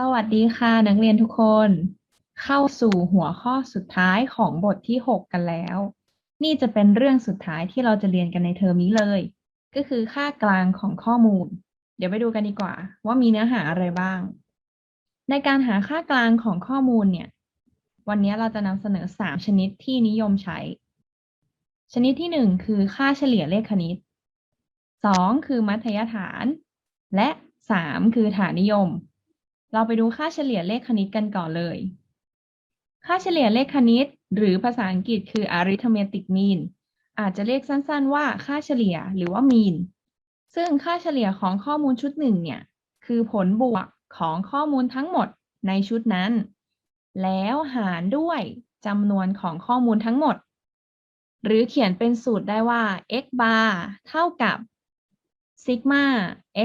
สวัสดีค่ะ นักเรียนทุกคน เข้าสู่หัวข้อสุดท้ายของบทที่ 6 กันแล้ว นี่จะเป็นเรื่องสุดท้ายที่เราจะเรียนกันในเทอมนี้เลย ก็คือค่ากลางของข้อมูล เดี๋ยวไปดูกันดีกว่า ว่ามีเนื้อหาอะไรบ้าง ในการหาค่ากลางของข้อมูลเนี่ย วันนี้เราจะนำเสนอ 3 ชนิดที่นิยมใช้ ชนิดที่ 1 คือค่าเฉลี่ยเลขคณิต 2 คือมัธยฐาน และ 3 คือฐานนิยม เราไปดูค่าเฉลี่ยเลขคณิตกันก่อนเลย ค่าเฉลี่ยเลขคณิต หรือภาษาอังกฤษคือ arithmetic mean อาจจะเรียกสั้นๆว่าค่าเฉลี่ยหรือว่า mean ซึ่งค่าเฉลี่ยของข้อมูลชุดหนึ่งเนี่ย คือผลบวกของข้อมูลทั้งหมดในชุดนั้น แล้วหารด้วยจำนวนของข้อมูลทั้งหมด หรือเขียนเป็นสูตรได้ว่า x bar เท่ากับ ซิกมา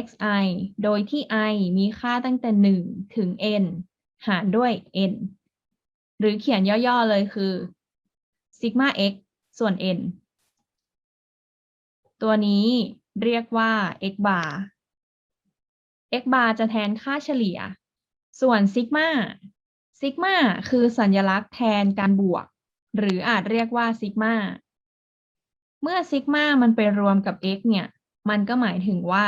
xi โดยที่ i มีค่าตั้งแต่ 1 ถึง n หารด้วย n หรือเขียนย่อ ๆ เลยคือซิกมา x ส่วน n ตัวนี้เรียกว่า x bar x bar จะแทนค่าเฉลี่ย ส่วนซิกมาซิกมาคือสัญลักษณ์แทนการบวก หรืออาจเรียกว่าซิกมาเมื่อซิกมามันไปรวมกับ x เนี่ย มันก็หมายถึงว่า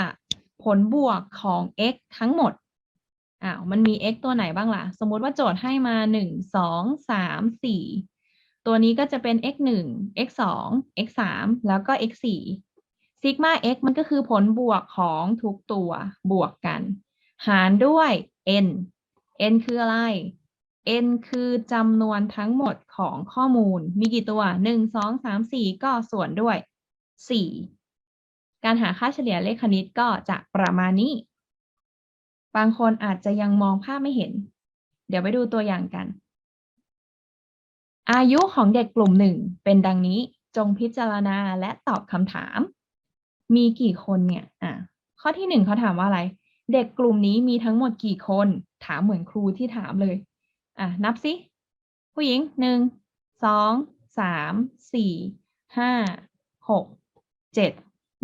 ผลบวกของ x ทั้งหมดอ้าวมันมี x ตัวไหนบ้างล่ะ สมมติว่าโจทย์ให้มา 1 2 3 4 ตัวนี้ก็จะเป็น x 1 x 2 x 3แล้วก็ x 4ซิกมา x มันก็คือผลบวกของทุกตัวบวกกัน หารด้วย n n คืออะไร n คือจำนวนทั้งหมดของข้อมูล มีกี่ตัว 1 2 3 4 ก็ส่วนด้วย 4 การหาค่าเฉลี่ยเลขคณิตก็จะประมาณนี้ บางคนอาจจะยังมองภาพไม่เห็น เดี๋ยวไปดูตัวอย่างกัน อายุของเด็กกลุ่มหนึ่งเป็นดังนี้จงพิจารณาและตอบคำถาม มีกี่คนเนี่ยอะข้อที่หนึ่งเขาถามว่าอะไร เด็กกลุ่มนี้มีทั้งหมดกี่คน ถามเหมือนครูที่ถามเลยอะนับสิผู้หญิงหนึ่งสองสามสี่ห้าหกเจ็ด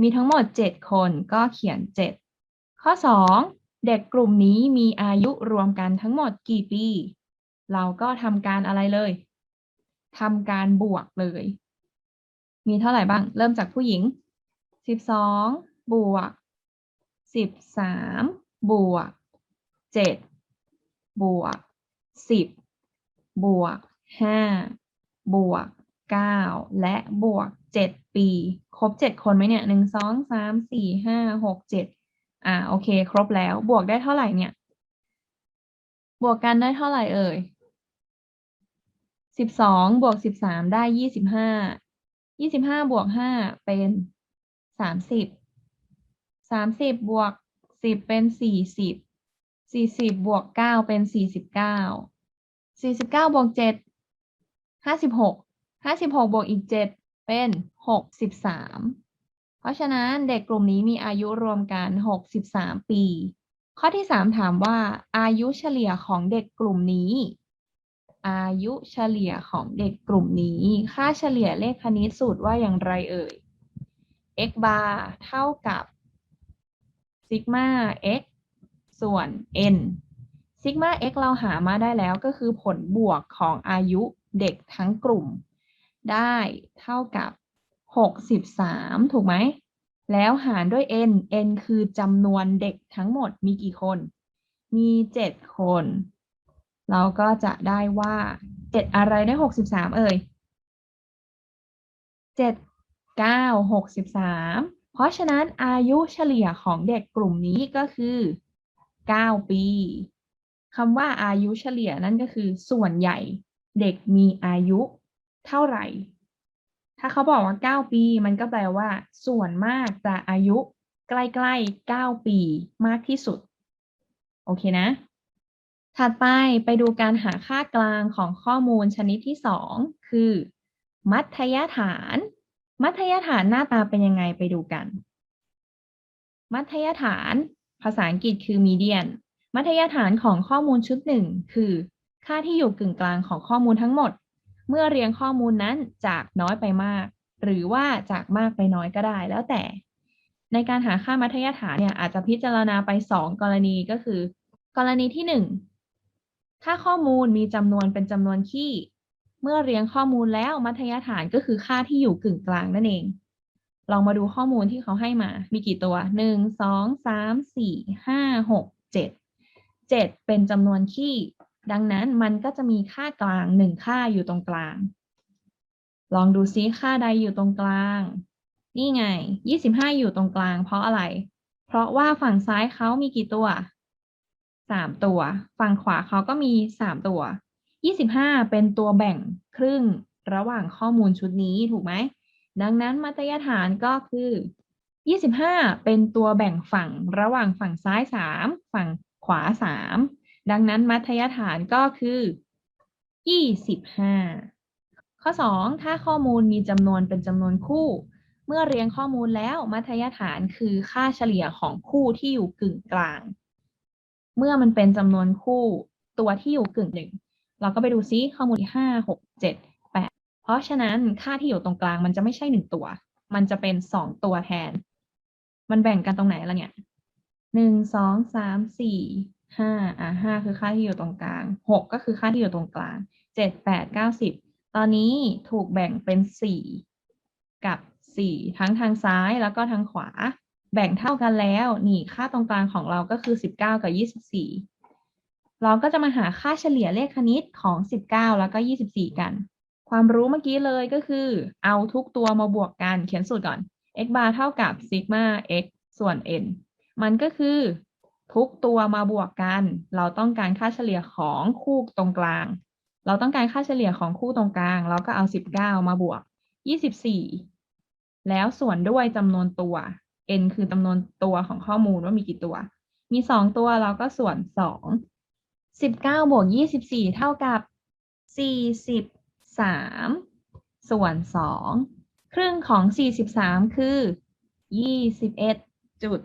มีทั้งหมดเจ็ดคนก็เขียนเจ็ดข้อสองเด็กกลุ่มนี้มีอายุรวมกันทั้งหมดกี่ปี เราก็ทำการอะไรเลยทำการบวกเลย มีเท่าไหร่บ้าง เริ่มจากผู้หญิงสิบสองบวกสิบสามบวกเจ็ดบวกสิบบวกห้าบวกเก้าและบวก เจ็ดปี ครบเจ็ดคนไหมเนี่ยหนึ่งสองสามสี่ห้าหกเจ็ดอ่าโอเค ครบแล้วบวกได้เท่าไหร่เนี่ย บวกกันได้เท่าไหร่เอ่ยสิบสองบวกสิบสามได้ยี่สิบห้ายี่สิบห้าบวกห้าเป็นสามสิบสามสิบบวกสิบเป็นสี่สิบสี่สิบบวกเก้าเป็นสี่สิบเก้าสี่สิบเก้าบวกเจ็ดห้าสิบหกห้าสิบหกบวกอีกเจ็ด เป็นหกสิบามเพราะฉะนั้นเด็กกลุ่มนี้มีอายุรวมกันหกสิบามปี ข้อที่สามถามว่า อายุเฉลี่ยของเด็กกลุ่มนี้ อายุเฉลี่ยของเด็กกลุ่มนี้ ค่าเฉลี่ยเลขคณิตสูตรว่าอย่างไรเอ่ย x bar เท่ากับซิกมา x ส่วน n ซิกมา x เราหามาได้แล้วก็คือผลบวกของอายุเด็กทั้งกลุ่ม ได้เท่ากับ63ถูกไหม แล้วหารด้วย n n คือจำนวนเด็กทั้งหมดมีกี่คน มี7คน เราก็จะได้ว่า7อะไรได้63เอ่ย7 9 63เพราะฉะนั้นอายุเฉลี่ยของเด็กกลุ่มนี้ก็คือ9ปีคำว่าอายุเฉลี่ยนั่นก็คือส่วนใหญ่เด็กมีอายุ เท่าไหร่ ถ้าเขาบอกว่า 9 ปี มันก็แปลว่า ส่วนมากจะอายุใกล้ๆ 9 ปีมากที่สุด โอเคนะ ถัดไปไปดูการหาค่ากลางของข้อมูลชนิดที่ 2 คือ มัธยฐาน มัธยฐานหน้าตาเป็นยังไงไปดูกัน มัธยฐาน ภาษาอังกฤษคือ median มัธยฐานของข้อมูลชุดหนึ่งคือ ค่าที่อยู่กึ่งกลางของข้อมูลทั้งหมด เมื่อเรียงข้อมูลนั้นจากน้อยไปมาก หรือว่าจากมากไปน้อยก็ได้แล้วแต่ ในการหาค่ามัธยฐานเนี่ยอาจจะพิจารณาไป 2 กรณีก็คือ กรณีที่ถ้าข้อมูลมีจำนวนเป็นจำนวนคี่ เมื่อเรียงข้อมูลแล้วมัธยฐานก็คือค่าที่อยู่กึ่งกลางนั่นเอง ลองมาดูข้อมูลที่เขาให้มา มีกี่ตัวหนึ่งสองสามสี่ห้าหกเจ็ดเจ็ดเป็นจำนวนคี่ ดังนั้นมันก็จะมีค่ากลางหนึ่งค่าอยู่ตรงกลาง ลองดูซิค่าใดอยู่ตรงกลาง นี่ไงยี่สิบห้าอยู่ตรงกลาง เพราะอะไร เพราะว่าฝั่งซ้ายเขามีกี่ตัวสามตัว ฝั่งขวาเขาก็มีสามตัวยี่สิบห้าเป็นตัวแบ่งครึ่งระหว่างข้อมูลชุดนี้ถูกไหม ดังนั้นมัธยฐานก็คือยี่สิบห้าเป็นตัวแบ่งฝั่งระหว่างฝั่งซ้ายสามฝั่งขวาสาม ดังนั้นมัธยฐานก็คือยี่สิบห้าข้อสองถ้าข้อมูลมีจำนวนเป็นจำนวนคู่ เมื่อเรียงข้อมูลแล้วมัธยฐานคือค่าเฉลี่ยของคู่ที่อยู่กึ่งกลาง เมื่อมันเป็นจำนวนคู่ตัวที่อยู่กึ่งหนึ่งเราก็ไปดูซิข้อมูลที่ห้าหกเจ็ดแปดเพราะฉะนั้นค่าที่อยู่ตรงกลางมันจะไม่ใช่หนึ่งตัว มันจะเป็นสองตัวแทน มันแบ่งกันตรงไหนล่ะเนี่ยหนึ่งสองสามสี่ ห้าอะห้าคือค่าที่อยู่ตรงกลางหกก็คือค่าที่อยู่ตรงกลางเจ็ดแปดเก้าสิบตอนนี้ถูกแบ่งเป็นสี่กับสี่ทั้งทางซ้ายแล้วก็ทางขวา แบ่งเท่ากันแล้วนี่ค่าตรงกลางของเราก็คือสิบเก้ากับยี่สิบสี่เราก็จะมาหาค่าเฉลี่ยเลขคณิตของ 19 แล้วก็ 24 กัน ความรู้เมื่อกี้เลยก็คือ เอาทุกตัวมาบวกกัน เขียนสูตรก่อน x bar เท่ากับ sigma x ส่วน n มันก็คือ ทุกตัวมาบวกกัน เราต้องการค่าเฉลี่ยของคู่ตรงกลาง เราต้องการค่าเฉลี่ยของคู่ตรงกลาง เราก็เอา19มาบวก24แล้วส่วนด้วยจำนวนตัว n คือจำนวนตัวของข้อมูลว่ามีกี่ตัว มี2ตัวเราก็ส่วน2สิบเก้าบวกยี่สิบสี่เท่ากับสี่สิบสามส่วนสองครึ่งของสี่สิบสามคือยี่สิบเอ็ดจุด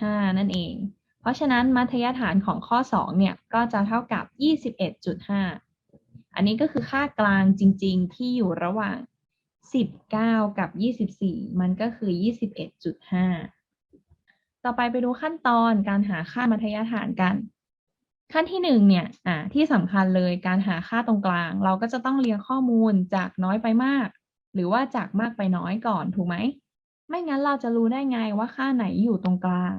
ห้านั่นเอง เพราะฉะนั้นมัธยฐานของข้อสองเนี่ย ก็จะเท่ากับยี่สิบเอ็ดจุดห้าอันนี้ก็คือค่ากลางจริง ๆ ที่อยู่ระหว่างสิบเก้ากับยี่สิบสี่มันก็คือยี่สิบเอ็ดจุดห้าต่อไปไปดูขั้นตอนการหาค่ามัธยฐานกัน ขั้นที่หนึ่งเนี่ย อ่า ที่สำคัญเลยการหาค่าตรงกลาง เราก็จะต้องเรียงข้อมูลจากน้อยไปมาก หรือว่าจากมากไปน้อยก่อน ถูกไหม ไม่งั้นเราจะรู้ได้ไงว่าค่าไหนอยู่ตรงกลาง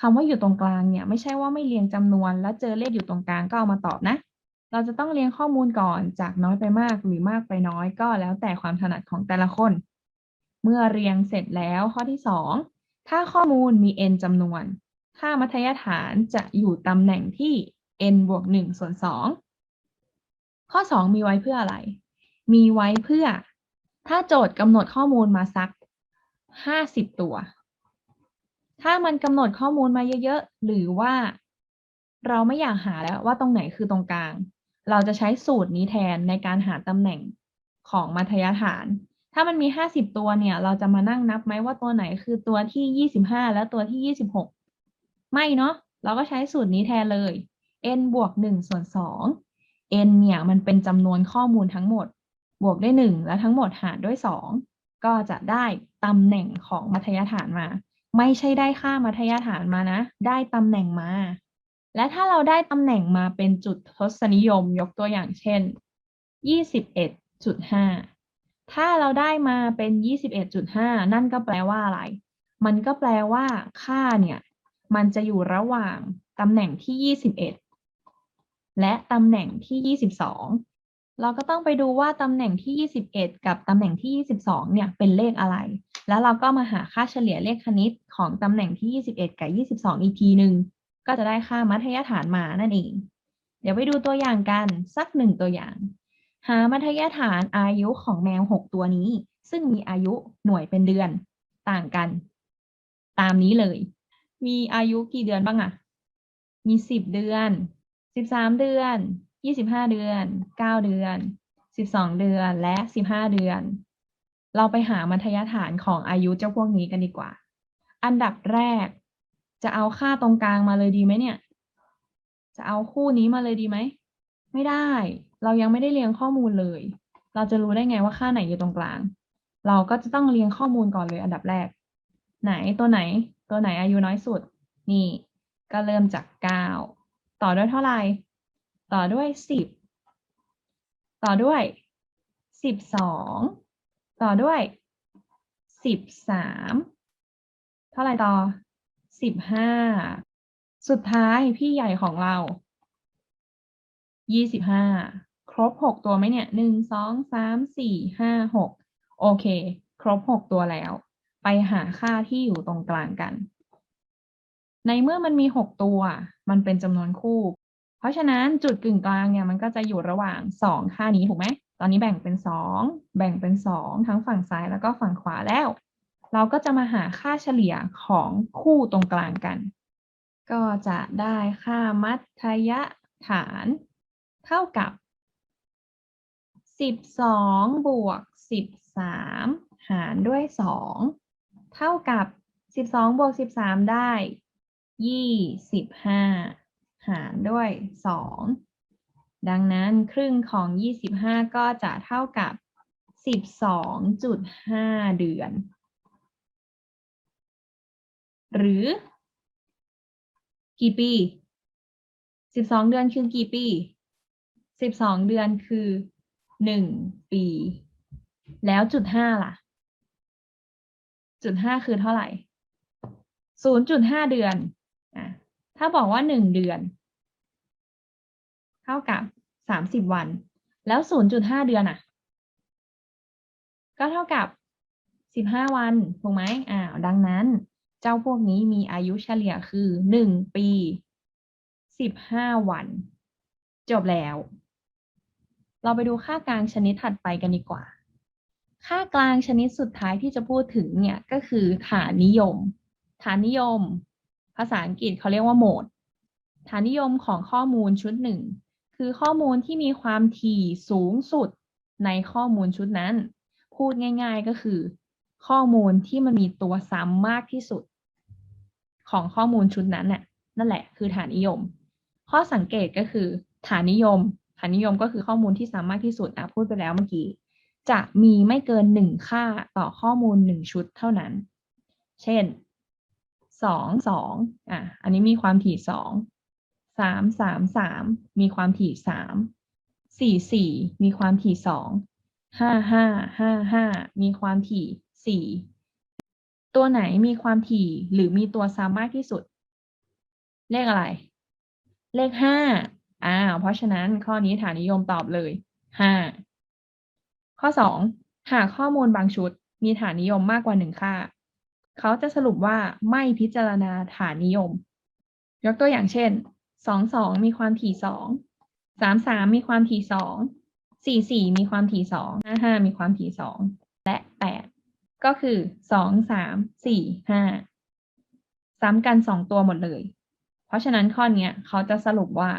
คำว่าอยู่ตรงกลางเนี่ยไม่ใช่ว่าไม่เรียงจำนวน แล้วเจอเลขอยู่ตรงกลางก็เอามาตอบนะ เราจะต้องเรียงข้อมูลก่อนจากน้อยไปมากหรือมากไปน้อยก็แล้วแต่ความถนัดของแต่ละคน เมื่อเรียงเสร็จแล้วข้อที่สองถ้าข้อมูลมี n จำนวน ค่ามัธยฐานจะอยู่ตำแหน่งที่ n บวก1ส่วน2ข้อ 2 มีไว้เพื่ออะไร มีไว้เพื่อ ถ้าโจทย์กำหนดข้อมูลมาสัก 50 ตัว ถ้ามันกำหนดข้อมูลมาเยอะๆ หรือว่าเราไม่อยากหาแล้วว่าตรงไหนคือตรงกลาง เราจะใช้สูตรนี้แทนในการหาตำแหน่งของมัธยฐาน ถ้ามันมี 50 ตัวเนี่ย เราจะมานั่งนับไหมว่าตัวไหนคือตัวที่ 25 และตัวที่ 26 ไม่เนาะ เราก็ใช้สูตรนี้แทนเลย n บวก1ส่วน2 n เนี่ยมันเป็นจำนวนข้อมูลทั้งหมด บวกด้วย 1 แล้วทั้งหมดหารด้วย 2 ก็จะได้ตำแหน่งของมัธยฐานมา ไม่ใช่ได้ค่ามัธยฐานมานะ ได้ตำแหน่งมา และถ้าเราได้ตำแหน่งมาเป็นจุดทศนิยมยกตัวอย่างเช่น 21.5 ถ้าเราได้มาเป็น 21.5 นั่นก็แปลว่าอะไร มันก็แปลว่าค่าเนี่ย มันจะอยู่ระหว่างตำแหน่งที่ 21 และตำแหน่งที่ 22 เราก็ต้องไปดูว่าตำแหน่งที่ 21 กับตำแหน่งที่ 22 เนี่ยเป็นเลขอะไร แล้วเราก็มาหาค่าเฉลี่ยเลขคณิตของตำแหน่งที่ 21 กับ 22 อีกทีหนึ่งก็จะได้ค่ามัธยฐานมานั่นเอง เดี๋ยวไปดูตัวอย่างกันสักหนึ่งตัวอย่าง หามัธยฐานอายุของแมว 6 ตัวนี้ ซึ่งมีอายุหน่วยเป็นเดือนต่างกัน ตามนี้เลย มีอายุกี่เดือนบ้างอะมีสิบเดือนสิบสามเดือน ยี่สิบห้าเดือนเก้าเดือนสิบสองเดือนและสิบห้าเดือน เราไปหามัธยฐานของอายุเจ้าพวกนี้กันดีกว่า อันดับแรก จะเอาค่าตรงกลางมาเลยดีไหมเนี่ย จะเอาคู่นี้มาเลยดีไหม ไม่ได้ เรายังไม่ได้เรียงข้อมูลเลย เราจะรู้ได้ไงว่าค่าไหนอยู่ตรงกลาง เราก็จะต้องเรียงข้อมูลก่อนเลย อันดับแรก ไหนตัวไหน ตัวไหนอายุน้อยสุด นี่ ก็เริ่มจาก 9 ต่อด้วยเท่าไหร่ ต่อด้วยสิบต่อด้วยสิบสองต่อด้วยสิบสามเท่าไหร่ต่อสิบห้าสุดท้ายพี่ใหญ่ของเรายี่สิบห้าครบหกตัวไหมเนี่ยหนึ่งสองสามสี่ห้าหกโอเค ครบหกตัวแล้ว ไปหาค่าที่อยู่ตรงกลางกัน ในเมื่อมันมีหกตัว มันเป็นจำนวนคู่ ราะฉะนั้นจุดกึ่งกลางเนี่ยมันก็จะอยู่ระหว่างสองค่านี้ถูกไหม ตอนนี้แบ่งเป็นสองแบ่งเป็นสองทั้งฝั่งซ้ายแล้วก็ฝั่งขวาแล้ว เราก็จะมาหาค่าเฉลี่ยของคู่ตรงกลางกัน ก็จะได้ค่ามัธยฐานเท่ากับสิบสองบวกสิบสามหารด้วยสองเท่ากับสิบสองบวกสิบสามได้ยี่สิบ หารด้วยสองดังนั้นครึ่งของยี่สิบห้าก็จะเท่ากับสิบสองจุดห้าเดือน หรือ กี่ปีสิบสองเดือนคือกี่ปีสิบสองเดือนคือหนึ่งปี แล้วจุดห้าล่ะ จุดห้าคือเท่าไหร่ศูนย์จุดห้าเดือนอะ ถ้าบอกว่าหนึ่งเดือน เท่ากับสามสิบวัน แล้วศูนย์จุดห้าเดือนอะ ก็เท่ากับสิบห้าวันถูกไหมอ้าวดังนั้น เจ้าพวกนี้มีอายุเฉลี่ยคือหนึ่งปีสิบห้าวัน จบแล้ว เราไปดูค่ากลางชนิดถัดไปกันดีกว่า ค่ากลางชนิดสุดท้ายที่จะพูดถึงเนี่ยก็คือฐานนิยม ฐานนิยม ภาษาอังกฤษเขาเรียกว่าโหมด ฐานนิยมของข้อมูลชุดหนึ่งคือข้อมูลที่มีความถี่สูงสุดในข้อมูลชุดนั้น พูดง่าย ๆก็คือ ข้อมูลที่มันมีตัวซ้ำมากที่สุด ของข้อมูลชุดนั้นน่ะนั่นแหละคือฐานนิยม ข้อสังเกตก็คือฐานนิยม ฐานนิยมก็คือข้อมูลที่ซ้ำมากที่สุดอะพูดไปแล้วเมื่อกี้จะมีไม่เกินหนึ่งค่าต่อข้อมูลหนึ่งชุดเท่านั้น เช่น สองสองอะอันนี้มีความถี่สองสามสามสามมีความถี่สามสี่สี่มีความถี่สองห้าห้าห้าห้ามีความถี่สี่ตัวไหนมีความถี่หรือมีตัวซ้ำมากที่สุด เลขอะไร เลขห้าอ้าวเพราะฉะนั้นข้อนี้ฐานนิยมตอบเลยห้าข้อสองหากข้อมูลบางชุดมีฐานนิยมมากกว่าหนึ่งค่า เขาจะสรุปว่าไม่พิจารณาฐานนิยม ยกตัวอย่างเช่นสองสองมีความถี่สองสามสามมีความถี่สองสี่สี่มีความถี่สองห้าห้ามีความถี่สองและแปดก็คือสองสามสี่ห้าซ้ำกันสองตัวหมดเลย เพราะฉะนั้นข้อนี้เขาจะสรุปว่า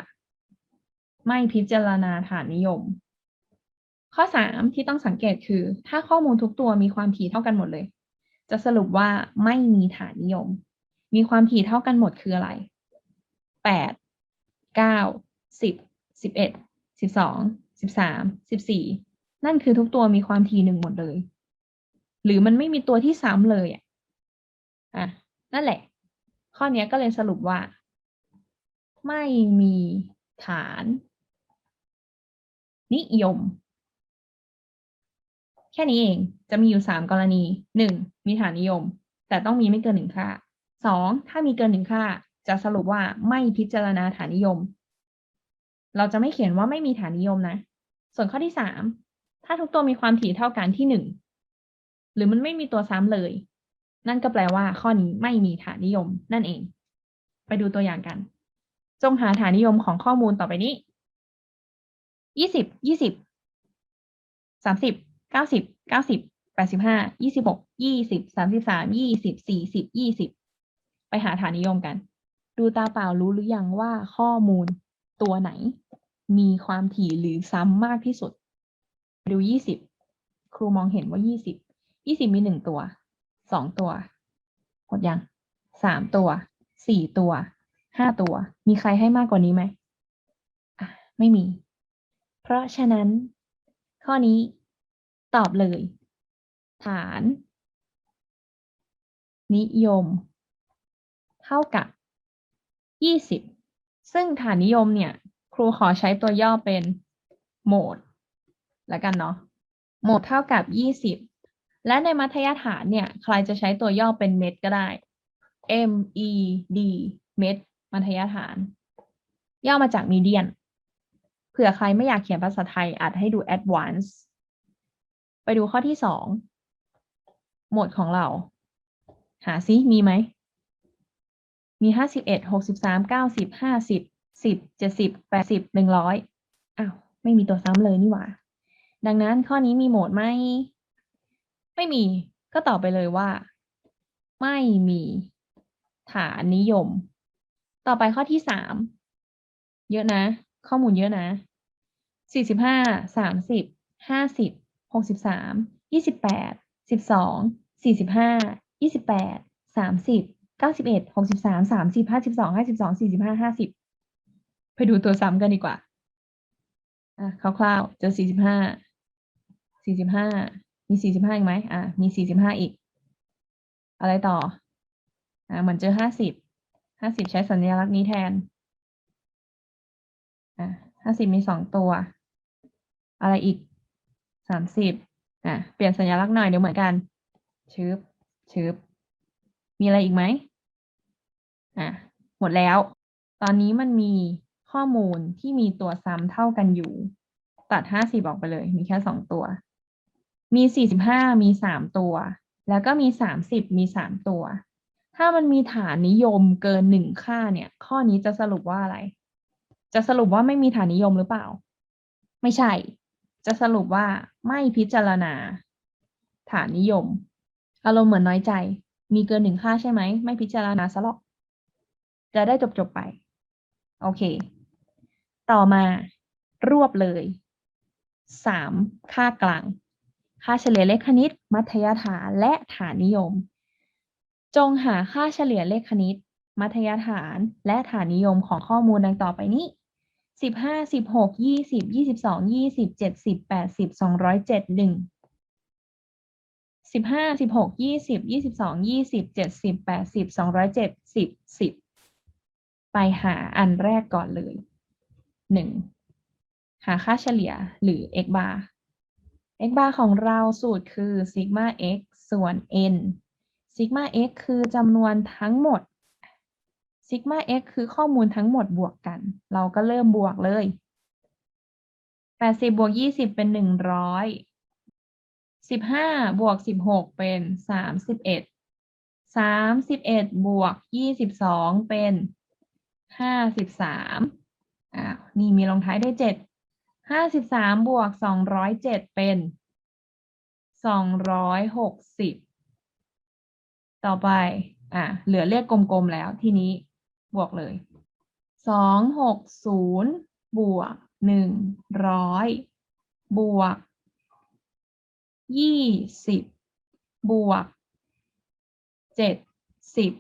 ไม่พิจารณาฐานนิยม ข้อสามที่ต้องสังเกตคือ ถ้าข้อมูลทุกตัวมีความถี่เท่ากันหมดเลย จะสรุปว่าไม่มีฐานนิยม มีความถี่เท่ากันหมดคืออะไรแปดเก้าสิบสิบเอ็ดสิบสองสิบสามสิบสี่นั่นคือทุกตัวมีความถี่หนึ่งหมดเลย หรือมันไม่มีตัวที่ซ้ำเลยอะอะนั่นแหละ ข้อนี้ก็เลยสรุปว่า ไม่มีฐาน นิยม แค่นี้เองจะมีอยู่สามกรณีหนึ่งมีฐานนิยม แต่ต้องมีไม่เกินหนึ่งค่าสองถ้ามีเกินหนึ่งค่า จะสรุปว่าไม่พิจารณาฐานนิยม เราจะไม่เขียนว่าไม่มีฐานนิยมนะ ส่วนข้อที่สามถ้าทุกตัวมีความถี่เท่ากันที่หนึ่งหรือมันไม่มีตัวซ้ำเลย นั่นก็แปลว่าข้อนี้ไม่มีฐานนิยมนั่นเอง ไปดูตัวอย่างกัน จงหาฐานนิยมของข้อมูลต่อไปนี้ยี่สิบยี่สิบสามสิบ เก้าสิบเก้าสิบแปดสิบห้ายี่สิบหกยี่สิบสามสิบสามยี่สิบสี่สิบยี่สิบไปหาฐานนิยมกัน ดูตาเปล่ารู้หรือยังว่าข้อมูลตัวไหน มีความถี่หรือซ้ำมากที่สุด ดูยี่สิบครูมองเห็นว่ายี่สิบยี่สิบมีหนึ่งตัวสองตัวหมดยังสามตัวสี่ตัวห้าตัว มีใครให้มากกว่านี้ไหมอะไม่มี เพราะฉะนั้น ข้อนี้ ตอบเลย ฐาน นิยม เท่ากับ20ซึ่งฐานนิยมเนี่ย ครูขอใช้ตัวย่อเป็นโหมดแล้วกันเนาะโหมดเท่ากับยี่สิบและในมัธยฐานเนี่ย ใครจะใช้ตัวย่อเป็นเม็ดก็ได้ M E D เม็ดมัธยฐาน ย่อมาจาก median เผื่อใครไม่อยากเขียนภาษาไทยอาจให้ดู advance ไปดูข้อที่สองหมดของเรา หาซิมีไหม มีห้าสิบเอ็ดหกสิบสามเก้าสิบห้าสิบสิบเจ็ดสิบแปดสิบหนึ่งร้อยอ้าว ไม่มีตัวซ้ำเลยนี่หว่า ดังนั้นข้อนี้มีโหมดไหม ไม่มี ก็ตอบไปเลยว่า ไม่มี ฐานนิยม ต่อไปข้อที่สามเยอะนะ ข้อมูลเยอะนะสี่สิบห้าสามสิบห้าสิบ หกสิบสามยี่สิบแปดสิบสองสี่สิบห้ายี่สิบแปดสามสิบเก้าสิบเอ็ดหกสิบสามสามสิบห้าสิบสองห้าสิบสองสี่สิบห้าห้าสิบไปดูตัวซ้ำกันดีกว่าอะคร่าวๆเจอสี่สิบห้าสี่สิบห้ามีสี่สิบห้าอีกไหมอะมีสี่สิบห้าอีก อะไรต่ออะเหมือนเจอห้าสิบห้าสิบใช้สัญลักษณ์นี้แทนอะห้าสิบมีสองตัว อะไรอีก สามสิบอะเปลี่ยนสัญลักษณ์หน่อยเดี๋ยวเหมือนกันชึบชึบมีอะไรอีกไหมอะหมดแล้ว ตอนนี้มันมีข้อมูลที่มีตัวซ้ำเท่ากันอยู่ ตัดห้าสิบออกไปเลย มีแค่สองตัว มีสี่สิบห้ามีสามตัว แล้วก็มีสามสิบมีสามตัว ถ้ามันมีฐานนิยมเกินหนึ่งค่าเนี่ย ข้อนี้จะสรุปว่าอะไร จะสรุปว่าไม่มีฐานนิยมหรือเปล่า ไม่ใช่ จะสรุปว่าไม่พิจารณา ฐานนิยม อารมณ์เหมือนน้อยใจ มีเกินหนึ่งค่าใช่ไหม ไม่พิจารณาซะหรอก จะได้จบจบไป โอเค ต่อมารวบเลยสามค่ากลาง ค่าเฉลี่ยเลขคณิต มัธยฐานและฐานนิยม จงหาค่าเฉลี่ยเลขคณิต มัธยฐานและฐานนิยมของข้อมูลดังต่อไปนี้ สิบห้าสิบหกยี่สิบยี่สิบสองยี่สิบเจ็ดสิบแปดสิบสองร้อยเจ็ดหนึ่งสิบห้าสิบหกยี่สิบยี่สิบสองยี่สิบเจ็ดสิบแปดสิบสองร้อยเจ็ดสิบสิบไปหาอันแรกก่อนเลยหนึ่งหาค่าเฉลี่ยหรือ x bar x bar ของเราสูตรคือ sigma x ส่วน n sigma x คือจำนวนทั้งหมด sigma x คือข้อมูลทั้งหมดบวกกัน เราก็เริ่มบวกเลย 80 บวก 20 เป็น 100 15 บวก 16 เป็น 31 31 บวก 22 เป็น 53อ้าวนี่มีลงท้ายด้วย 7 53 บวก 207 เป็น 260 ต่อไปอะเหลือเลขกลมๆแล้วทีนี้ บวกเลยสองหกศูนย์บวกหนึ่งร้อยบวกยี่สิบบวกเจ็ดสิบ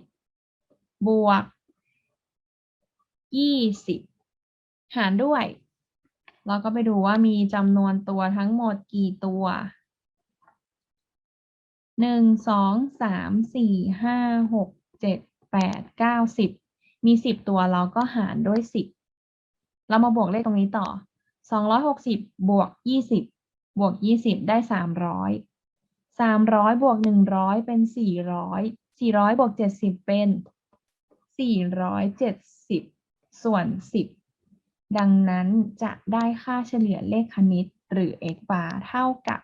บวกยี่สิบหารด้วย เราก็ไปดูว่ามีจำนวนตัวทั้งหมดกี่ตัวหนึ่งสองสามสี่ห้าหกเจ็ดแปดเก้าสิบ มีสิบตัวเราก็หารด้วยสิบเรามาบวกเลขตรงนี้ต่อสองร้อยหกสิบบวกยี่สิบบวกยี่สิบได้สามร้อยสามร้อยบวกหนึ่งร้อยเป็นสี่ร้อยสี่ร้อยบวกเจ็ดสิบเป็นสี่ร้อยเจ็ดสิบส่วนสิบดังนั้นจะได้ค่าเฉลี่ยเลขคณิตหรือ x bar เท่ากับ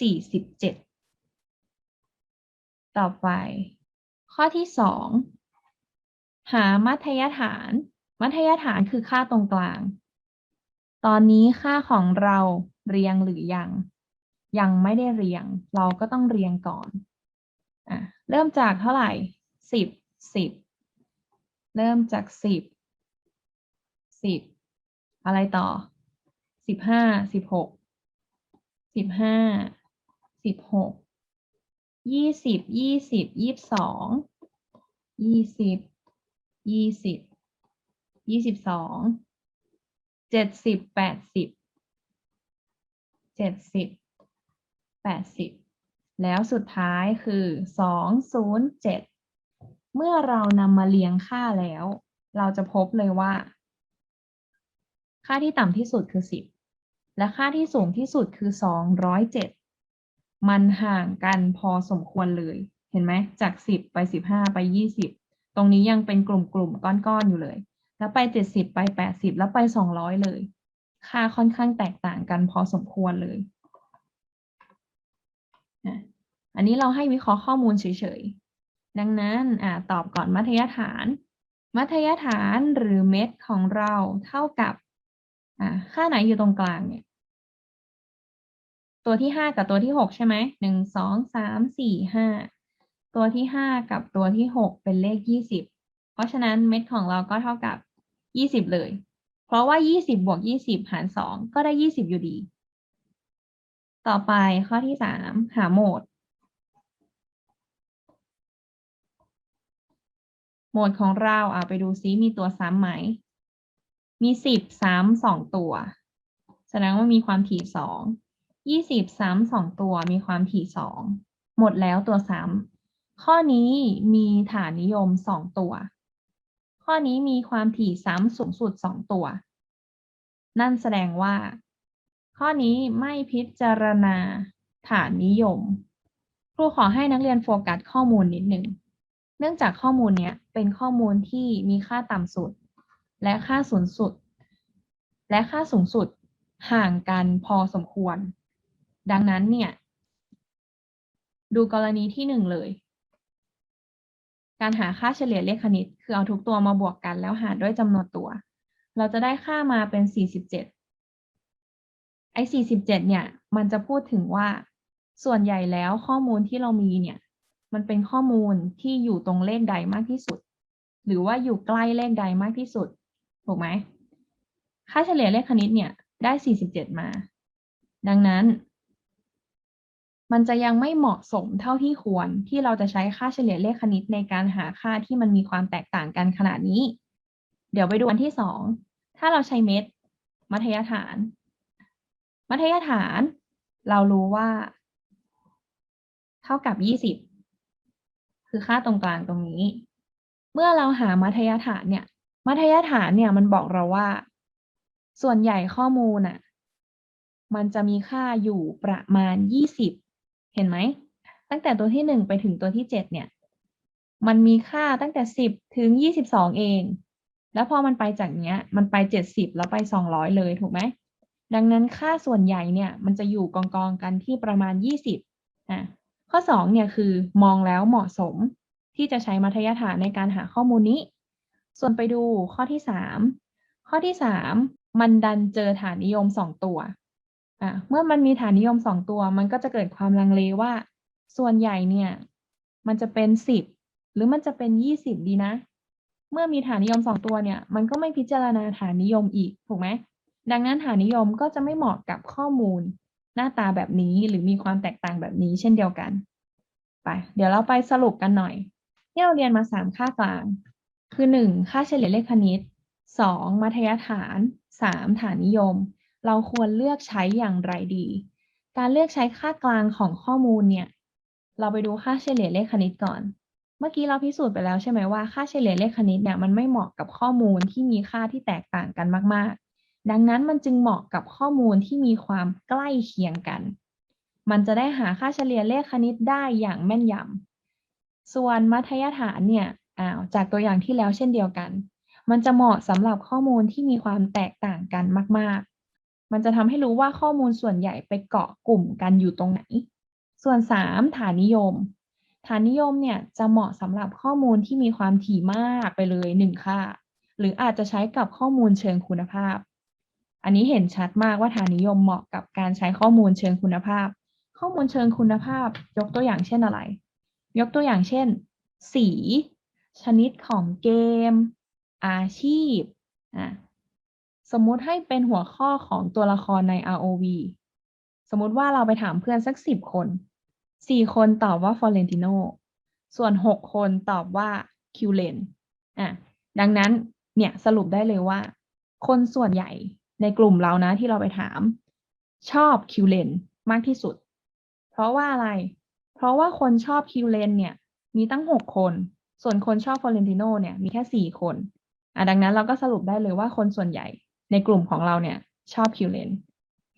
สี่สิบเจ็ดต่อไป ข้อที่สอง หามัธยฐาน มัธยฐานคือค่าตรงกลาง ตอนนี้ค่าของเราเรียงหรือยัง ยังไม่ได้เรียง เราก็ต้องเรียงก่อนอะเริ่มจากเท่าไหร่สิบสิบเริ่มจากสิบสิบอะไรต่อสิบห้าสิบหกสิบห้าสิบหกยี่สิบยี่สิบยี่สิบสองยี่สิบ ยี่สิบ ยี่สิบสอง เจ็ดสิบ แปดสิบ เจ็ดสิบ แปดสิบ แล้วสุดท้ายคือสองศูนย์เจ็ด เมื่อเรานำมาเรียงค่าแล้ว เราจะพบเลยว่า ค่าที่ต่ำที่สุดคือสิบ และค่าที่สูงที่สุดคือสองร้อยเจ็ด มันห่างกันพอสมควรเลย เห็นไหม จากสิบไปสิบห้าไปยี่สิบ ตรงนี้ยังเป็นกลุ่มๆก้อนๆอยู่เลย แล้วไปเจ็ดสิบไปแปดสิบแล้วไปสองร้อยเลย ค่าค่อนข้างแตกต่างกันพอสมควรเลย อันนี้เราให้วิเคราะห์ข้อมูลเฉยๆ ดังนั้นอ่าตอบก่อนมัธยฐาน มัธยฐานหรือเม็ดของเราเท่ากับอ่าค่าไหนอยู่ตรงกลางเนี่ย ตัวที่ห้ากับตัวที่หกใช่ไหมหนึ่งสองสามสี่ห้า ตัวที่ห้ากับตัวที่หกเป็นเลขยี่สิบเพราะฉะนั้นเม็ดของเราก็เท่ากับยี่สิบเลย เพราะว่ายี่สิบบวกยี่สิบหารสองก็ได้ยี่สิบอยู่ดี ต่อไปข้อที่สามหาโหมด โหมดของเราเอาไปดูซิมีตัวซ้ำไหม มีสิบซ้ำสองตัว แสดงว่ามีความถี่สองยี่สิบซ้ำสองตัวมีความถี่สองหมดแล้วตัวซ้ำ ข้อนี้มีฐานนิยมสองตัว ข้อนี้มีความถี่ซ้ำสูงสุดสองตัว นั่นแสดงว่า ข้อนี้ไม่พิจารณาฐานนิยม ครูขอให้นักเรียนโฟกัสข้อมูลนิดหนึ่ง เนื่องจากข้อมูลเนี้ยเป็นข้อมูลที่มีค่าต่ำสุด และค่าสูงสุด และค่าสูงสุดห่างกันพอสมควร ดังนั้นเนี่ย ดูกรณีที่หนึ่งเลย การหาค่าเฉลี่ยเลขคณิต คือเอาทุกตัวมาบวกกันแล้วหารด้วยจำนวนตัว เราจะได้ค่ามาเป็น 47 ไอ้ 47 เนี่ย มันจะพูดถึงว่า ส่วนใหญ่แล้วข้อมูลที่เรามีเนี่ย มันเป็นข้อมูลที่อยู่ตรงเลขใดมากที่สุด หรือว่าอยู่ใกล้เลขใดมากที่สุด ถูกไหม ค่าเฉลี่ยเลขคณิตเนี่ย ได้ 47 มา ดังนั้น มันจะยังไม่เหมาะสมเท่าที่ควรที่เราจะใช้ค่าเฉลี่ยเลขคณิตในการหาค่าที่มันมีความแตกต่างกันขนาดนี้ เดี๋ยวไปดูอันที่สองถ้าเราใช้เม็ด มัธยฐาน มัธยฐาน เรารู้ว่า เท่ากับ20คือค่าตรงกลางตรงนี้ เมื่อเราหามัธยฐานเนี่ย มัธยฐานเนี่ยมันบอกเราว่า ส่วนใหญ่ข้อมูลอะ มันจะมีค่าอยู่ประมาณ20 เห็นไหม ตั้งแต่ตัวที่1ไปถึงตัวที่7เนี่ย มันมีค่าตั้งแต่10ถึง22เอง แล้วพอมันไปจากเนี้ย มันไป70แล้วไป200เลยถูกไหม ดังนั้นค่าส่วนใหญ่เนี่ย มันจะอยู่กองกองกันที่ประมาณ20อะข้อ2เนี่ยคือมองแล้วเหมาะสมที่จะใช้มัธยฐานในการหาข้อมูลนี้ ส่วนไปดูข้อที่3ข้อที่3มันดันเจอฐานนิยม2ตัว อะเมื่อมันมีฐานนิยม2ตัว มันก็จะเกิดความลังเลว่า ส่วนใหญ่เนี่ย มันจะเป็น10หรือมันจะเป็น20ดีนะ เมื่อมีฐานนิยม2ตัวเนี่ย มันก็ไม่พิจารณาฐานนิยมอีกถูกไหมดังนั้นฐานนิยมก็จะไม่เหมาะกับข้อมูล หน้าตาแบบนี้หรือมีความแตกต่างแบบนี้เช่นเดียวกัน ไป เดี๋ยวเราไปสรุปกันหน่อยที่เราเรียนมา3ค่ากลาง คือ1ค่าเฉลี่ยเลขคณิต2มัธยฐาน3ฐานนิยม เราควรเลือกใช้อย่างไรดี การเลือกใช้ค่ากลางของข้อมูลเนี่ย เราไปดูค่าเฉลี่ยเลขคณิตก่อน เมื่อกี้เราพิสูจน์ไปแล้วใช่ไหมว่าค่าเฉลี่ยเลขคณิตเนี่ยมันไม่เหมาะกับข้อมูลที่มีค่าที่แตกต่างกันมาก ๆ ดังนั้นมันจึงเหมาะกับข้อมูลที่มีความใกล้เคียงกัน มันจะได้หาค่าเฉลี่ยเลขคณิตได้อย่างแม่นยำ ส่วนมัธยฐานเนี่ยอ้าวจากตัวอย่างที่แล้วเช่นเดียวกัน มันจะเหมาะสำหรับข้อมูลที่มีความแตกต่างกันมาก มันจะทำให้รู้ว่าข้อมูลส่วนใหญ่ไปเกาะกลุ่มกันอยู่ตรงไหน ส่วน 3 ฐานนิยม ฐานนิยมเนี่ยจะเหมาะสำหรับข้อมูลที่มีความถี่มากไปเลยหนึ่งค่า หรืออาจจะใช้กับข้อมูลเชิงคุณภาพ อันนี้เห็นชัดมากว่าฐานนิยมเหมาะกับการใช้ข้อมูลเชิงคุณภาพ ข้อมูลเชิงคุณภาพ ยกตัวอย่างเช่นอะไร ยกตัวอย่างเช่น สี ชนิดของเกม อาชีพอะ สมมุติให้เป็นหัวข้อของตัวละครใน ROV สมมุติว่าเราไปถามเพื่อนสักสิบคน สี่คนตอบว่าฟอเรนติโนส่วนหกคนตอบว่าคิวเลนอะ ดังนั้นเนี่ยสรุปได้เลยว่า คนส่วนใหญ่ในกลุ่มเรานะที่เราไปถาม ชอบคิวเลนมากที่สุด เพราะว่าอะไร เพราะว่าคนชอบคิวเลนเนี่ย มีตั้งหกคน ส่วนคนชอบฟอเรนติโนเนี่ยมีแค่สี่คน อะดังนั้นเราก็สรุปได้เลยว่าคนส่วนใหญ่ ในกลุ่มของเราเนี่ยชอบ QLen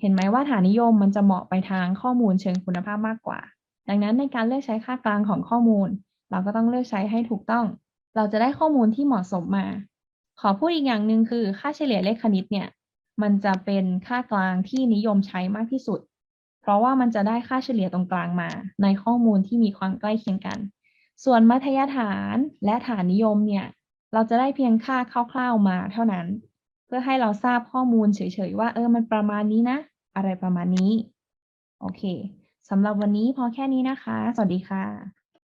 เห็นไหมว่าฐานนิยมมันจะเหมาะไปทางข้อมูลเชิงคุณภาพมากกว่า ดังนั้นในการเลือกใช้ค่ากลางของข้อมูล เราก็ต้องเลือกใช้ให้ถูกต้อง เราจะได้ข้อมูลที่เหมาะสมมา ขอพูดอีกอย่างหนึ่งคือค่าเฉลี่ยเลขคณิตเนี่ยมันจะเป็นค่ากลางที่นิยมใช้มากที่สุด เพราะว่ามันจะได้ค่าเฉลี่ยตรงกลางมา ในข้อมูลที่มีความใกล้เคียงกัน ส่วนมัธยฐานและฐานนิยมเนี่ยเราจะได้เพียงค่าคร่าวๆมาเท่านั้น พื่อให้เราทราบข้อมูลเฉยๆว่า เออมันประมาณนี้นะ อะไรประมาณนี้ โอเคสำหรับวันนี้พอแค่นี้นะคะ สวัสดีค่ะ